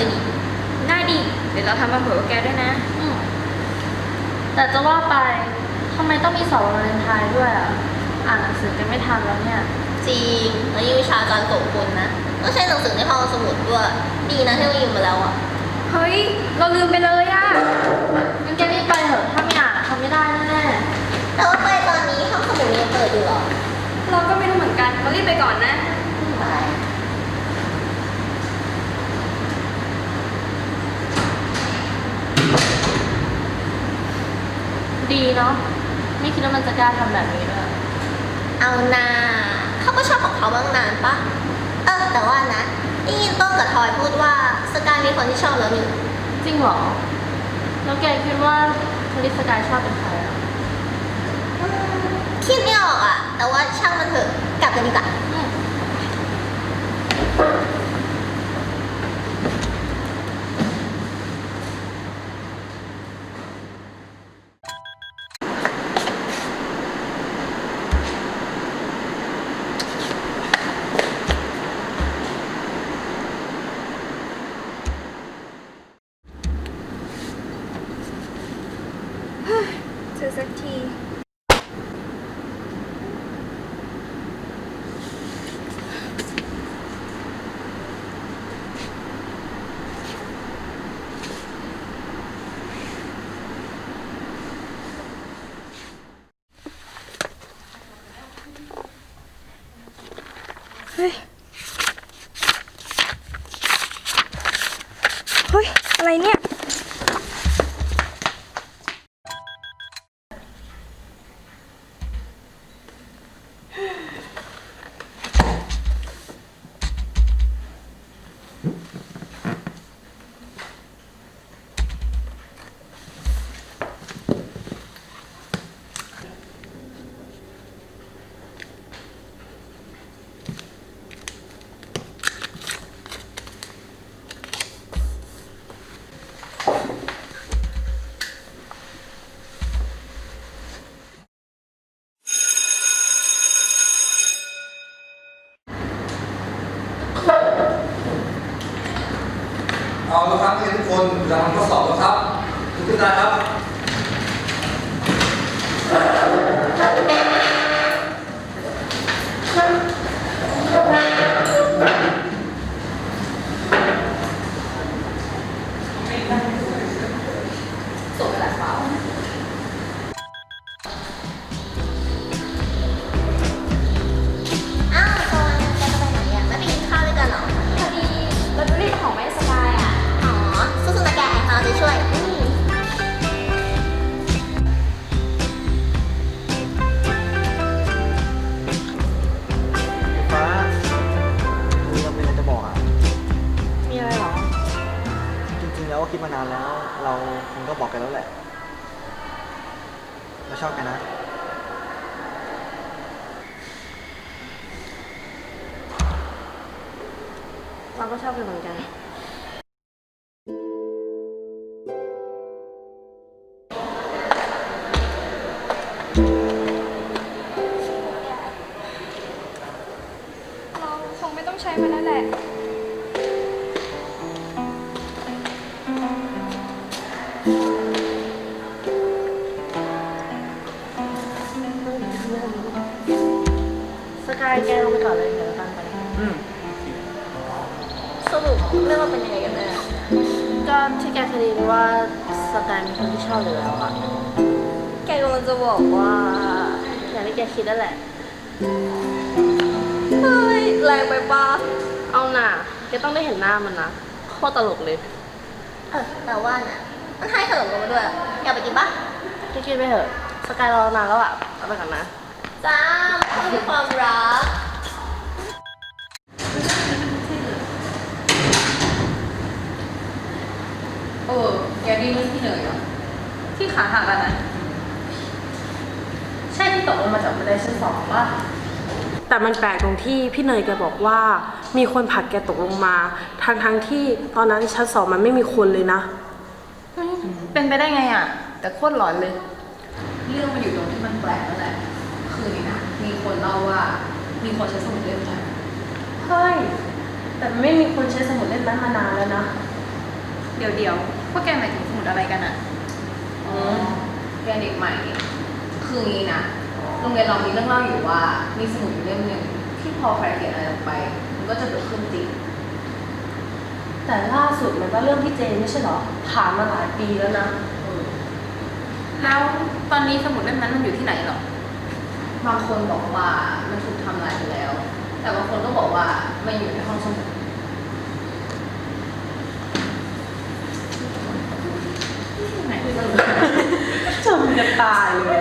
แกทำกับเราได้ดิได้ดิเดี๋ยวเราทำมาเผื่อกับแกด้วยนะ อืมแต่จะว่าไปทำไมต้องมีสอบวันวาเลนไทน์ด้วยอะ อ่านหนังสือกันไม่ทันแล้วเนี่ย จริงแล้วยิ่งวิชาการโสกุลนะต้องใช้หนังสือในห้องสมุดด้วยดีนะที่เรายืมมาแล้วอะเฮ้ย เราลืมไปเลยอะงั้นแกรีบไปเถอะถ้าไม่อ่านอะทำไม่ได้แน่แต่ว่าไปตอนนี้ห้องสมุดยังเปิดอยู่เหรอ เราก็ไม่รู้เหมือนกันเรารีบไปก่อนนะ ไป ๆ ดีเนาะไม่คิดว่ามันจะกล้าทำแบบนี้ด้วยเอานาเขาก็ชอบของเขาบ้างนานปะเออแต่ว่านะได้ยินต้นกับทอยพูดว่าสกายมีคนที่ชอบแล้วนี่จริงเหรอแล้วแกคิดว่าคลิสกายชอบเป็นใครอะอืมคิดไม่ออกอะแต่ว่าช่างมันเถอะกลับกันดีกว่า เอาละครับนักเรียนทุกคนเราทำข้อสอบแล้วครับทุกท่านครับานานแล้ว เราคงก็บอกกันแล้วแหละ เราชอบกันนะ เราก็ชอบกันเหมือนกัน สกายมีคนที่ชอบอยู่แล้วอะแกกำลังจะบอกว่าอย่างที่แกคิดนั่นแหละเฮ้ยแรงไปปะเอาหน่าแกต้องได้เห็นหน้ามันนะโคตรตลกเลย เออแต่ว่าน่ะมันให้ขนมกันมาด้วยอะอยากไปกินปะแกคิดไปเถอะ สกายรอนานแล้วอะเอาไปก่อนนะ จ้ามันคือความรัก เออแกได้เรื่องที่เหนื่อยเหรอที่ขาหักอะนะใช่ที่ตกลงมาจากบันไดชั้นสองป่ะแต่มันแปลกตรงที่พี่เนยแกบอกว่า มีคนผลักแกตกลงมาทางทั้งๆที่ตอนนั้นชั้นสองมันไม่มีคนเลยนะ เป็นไปได้ไงอะแต่โคตรหลอนเลย เรื่องมันอยู่ตรงที่มันแปลกนั่นแหละคือนี่นะมีคนเล่าว่ามีคนใช้สมุดเล่มนั้นเฮ้ย แต่ไม่มีคนใช้สมุดเล่มนั้นมานานแล้วนะ เดี๋ยวเดี๋ยว พวกแกหมายถึงสมุดอะไรกันอะอ๋อแกเด็กใหม่ คืองี้นะ โรงเรียนเรามีเรื่องเล่าอยู่ว่า มีสมุดอยู่เล่มหนึ่งที่พอใครเขียนอะไรลงไป มันก็จะเกิดขึ้นจริง แต่ล่าสุดมันก็เรื่องพี่เจนไม่ใช่เหรอ ผ่านมาหลายปีแล้วนะ แล้วตอนนี้สมุดเล่มนั้นมันอยู่ที่ไหนหรอบางคนบอกว่ามันถูกทำลายไปแล้ว แต่บางคนก็บอกว่ามันอยู่ในห้องสมุด จำจะตายเลย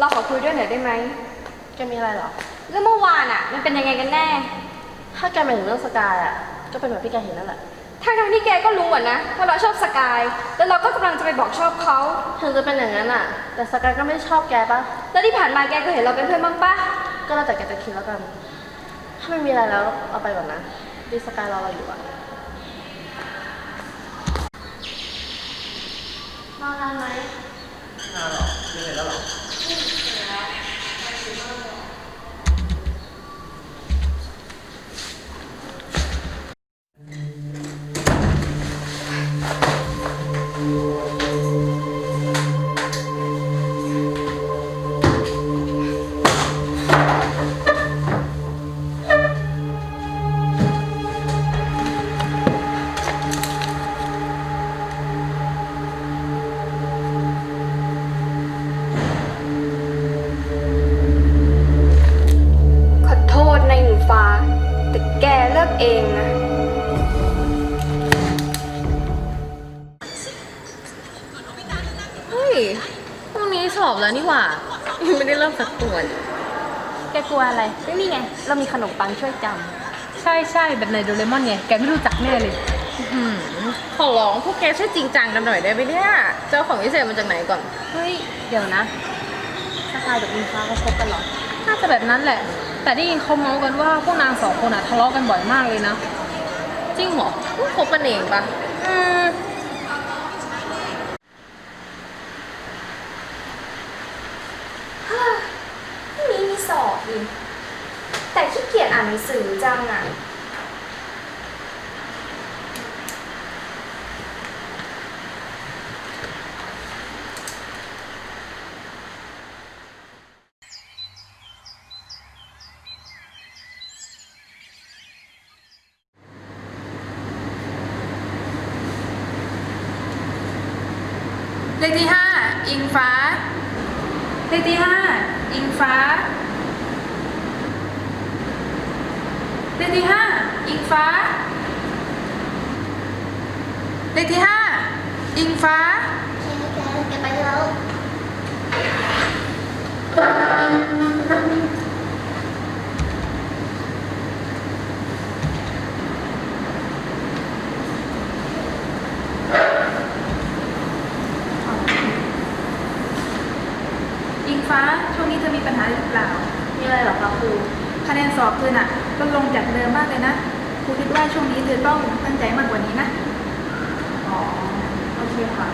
เราขอคุยด้วยหน่อยได้ไหม แกมีอะไรเหรอ เรื่องเมื่อวานอะมันเป็นยังไงกันแน่ ถ้าแกหมายถึงเรื่องสกายอะก็เป็นแบบที่แกเห็นนั่นแหละ ทั้งทั้งๆที่แกก็รู้อะนะว่าเราชอบสกาย แล้วเราก็กำลังจะไปบอกชอบเขา ถึงจะเป็นอย่างนั้นอะแต่สกายก็ไม่ได้ชอบแกปะแล้วที่ผ่านมาแกก็เห็นเราเป็นเพื่อนบ้างปะก็แล้วแต่แกจะคิดแล้วกัน ถ้าไม่มีอะไรแล้วเอาไปก่อนนะดีสกายรอเราอยู่อะมานานไหม นานหรอมีเสร็จแล้วหรอ เลิกเองนะ เฮ้ยพรุ่งนี้สอบแล้วนี่หว่ายังไม่ได้เริ่มสักตัวเลยแกกลัวอะไรไม่มีไง เรามีขนมปังช่วยจใช่ใช่แบบในโดเรมอนไงแกไม่รู้จักแน่เลย อืมขอร้องพวกแกช่วยจริงจังกันหน่อยได้ไหมเนี่ย เจ้าของพิเศษมาจากไหนก่อนำเฮ้ย เดี๋ยวนะสกายกับอิงฟ้าเขาคบกันเหรอ น่าจะแบบนั้นแหละ แต่ได้ยินเขาเมาส์กันว่าพวกนางสองคนอะทะเลาะกันบ่อยมากเลยนะ จริงเหรอพวกคบกันเองปะอืมพรุ่งนี้มีสอบอีกแต่ขี้เกียจอ่านหนังสือจังอะ เลขที่ห้าอิงฟ้า เลขที่ห้าอิงฟ้าเก็บไปแล้ว อิงฟ้าช่วงนี้จะมีปัญหาหรือเปล่า มีอะไรหรอคะครูคะแนนสอบเพื่อน่ะ ลดลงจากเดิมมากเลยนะครูคิดว่าช่วงนี้เธอต้องตั้งใจมากกว่านี้นะ อ๋อ โอเคค่ะ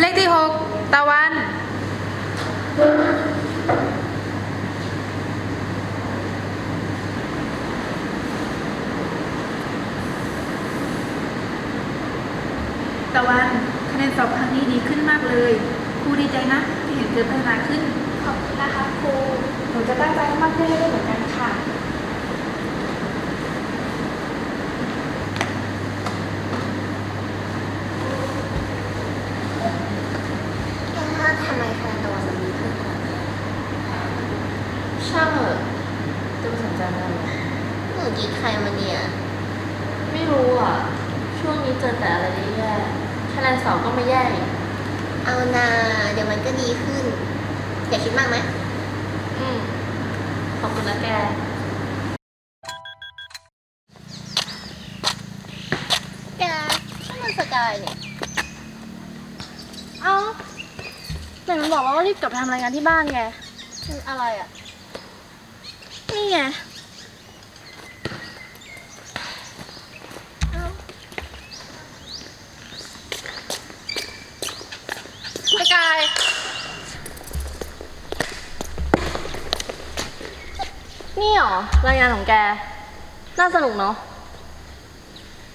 เลขที่หกตะวัน ตะวันคะแนนสอบครั้งนี้ดีขึ้นมากเลย ครูดีใจนะ ที่เห็นเธอพัฒนาขึ้น ขอบคุณนะคะครู หนูจะตั้งใจให้มากขึ้นเรื่อยๆเหมือนกันค่ะ แล้วทำไมคะแนนตะวันมันดีขึ้นขนาดนี้ ช่างเถอะจะไปสนใจมันทำไม หนูกีดใครมาเนี่ย ไม่รู้อะ ช่วงนี้เจอแต่อะไรแย่ๆคะแนนสอบก็ไม่แย่อีก เอานาเดี๋ยวมันก็ดีขึ้น อย่าคิดมากไหม อืม ขอบคุณนะแก แกช่างมันสกายเนี่ย เอ้าไหน มันบอกว่ารีบกลับไปทำรายงานที่บ้านไงอะไรอะ นี่ไงสกายนี่หรอรายงานของแก น่าสนุกเนาะ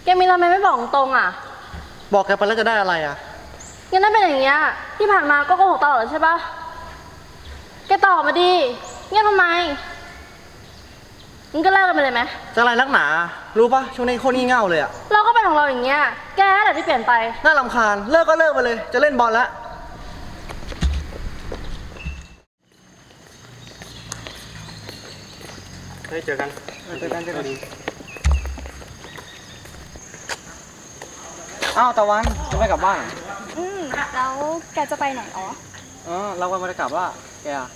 แกมีทำไมไม่บอกตรงอะ บอกแกไปแล้วจะได้อะไรอะ งั้นถ้าเป็นอย่างเงี้ยที่ผ่านมาก็โกหกตลอดใช่ปะแกตอบมาดิเงี้ยบทำไมมึงก็เลิกกันไปเลยไหมจะอะไรนักหนา รู้ปะช่วงนี้โคตรงี่เง่าเลยอะเราก็เป็นของเราอย่างเงี้ย แกแหละที่เปลี่ยนไป น่ารำคาญ เลิกก็เลิกไปเลย จะเล่นบอลละ เฮ้ยเจอกันเจอกันเจอกัน อ้าวตะวันจะไม่กลับบ้านเหรออืมแล้วแกจะไปไหนอ๋ออ๋อเรากำลังจะกลับว่าแกอะ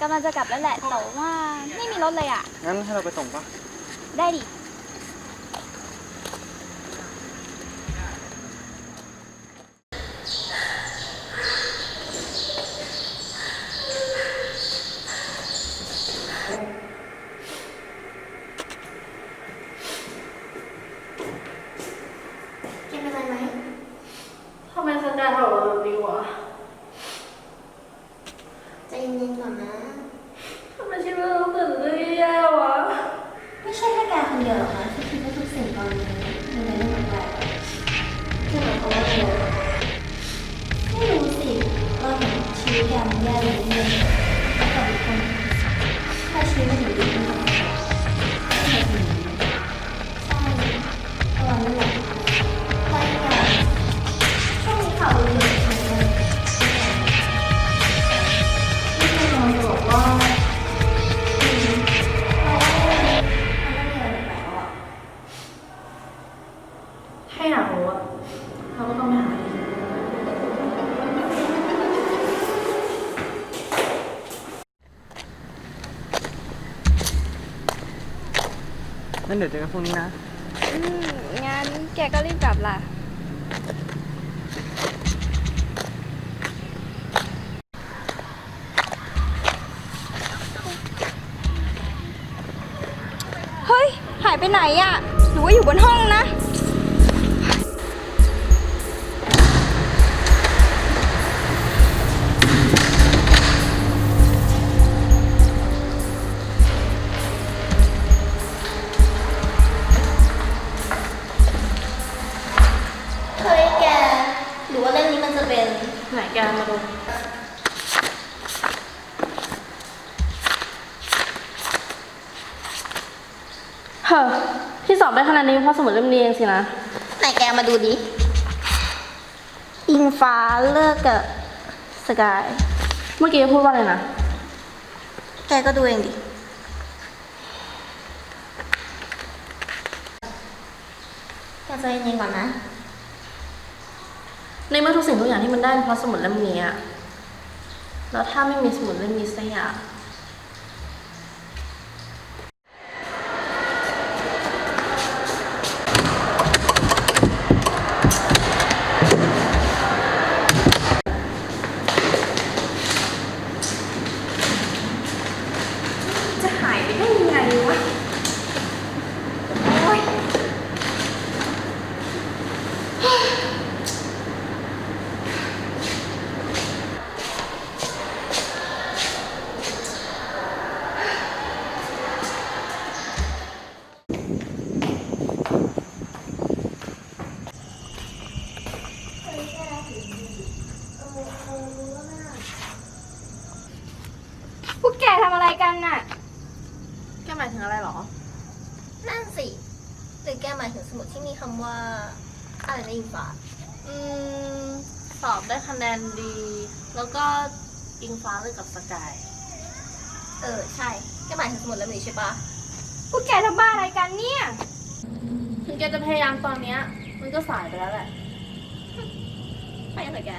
กำลังจะกลับแล้วแหละแต่ว่าไม่มีรถเลยอะงั้นให้เราไปส่งปะได้ดิ อกันพรุ่งนี้นะ อืมงั้นแกก็รีบกลับล่ะ เฮ้ย หายไปไหนอะหรือว่าอยู่บนห้องนะ เพราะสมุดเล่มนี้เองสินะ ไหนแกมาดูดิ อิงฟ้าเลิกกับสกาย เมื่อกี้พูดว่าอะไรนะ แกก็ดูเองดิ แกใจเย็นๆก่อนนะ ในเมื่อทุกสิ่งทุกอย่างที่มันได้เพราะสมุดเล่มนี้อะแล้วถ้าไม่มีสมุดเล่มนี้สักอย่าง กันน่ะ แกหมายถึงอะไรหรอ นั่นสิ หรือแกหมายถึงสมุดที่มีคำว่า อะไรนะอิงฟ้าอืมสอบได้คะแนนดี แล้วก็อิงฟ้าเลิกกับสกาย เออ ใช่แกหมายถึงสมุดเล่มนี้ใช่ปะพวกแกทำบ้าอะไรกันเนี่ย ถึงแกจะพยายามตอนเนี้ยมันก็สายไปแล้วแหละ ไปกันเถอะแก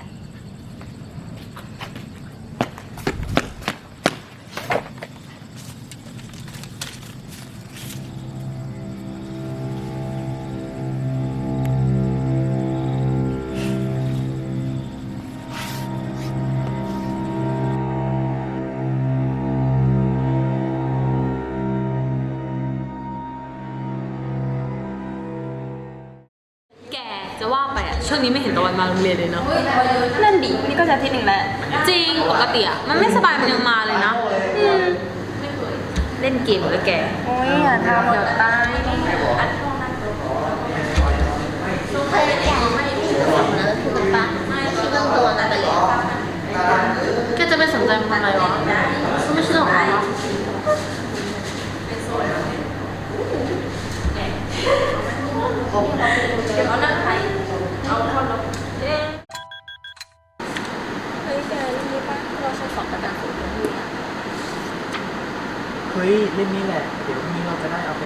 ช่วงนี้ไม่เห็นตะวันมาโรงเรียนเลยเนาะนั่นดิวันนี้ก็จะอาที่หนึ่งแล้ว จริงปกติอะมันไม่สบายมันยังมาเลยนะอืมเล่นเกมเลยแกโอ้ยอย่าทำเดี๋ยวตายเคยแกไม่ได้ถึงสมุดนะคือมันปะที่เรื่องตัวนะแต่เรียนแกจะไปสนใจมันทำไมวะมันไม่ใช่เรื่องของเราเฮ้ ฮ้ยเล่มนี้แหละ เดี๋ยวพรุ่งนี้เราจะได้เอาไป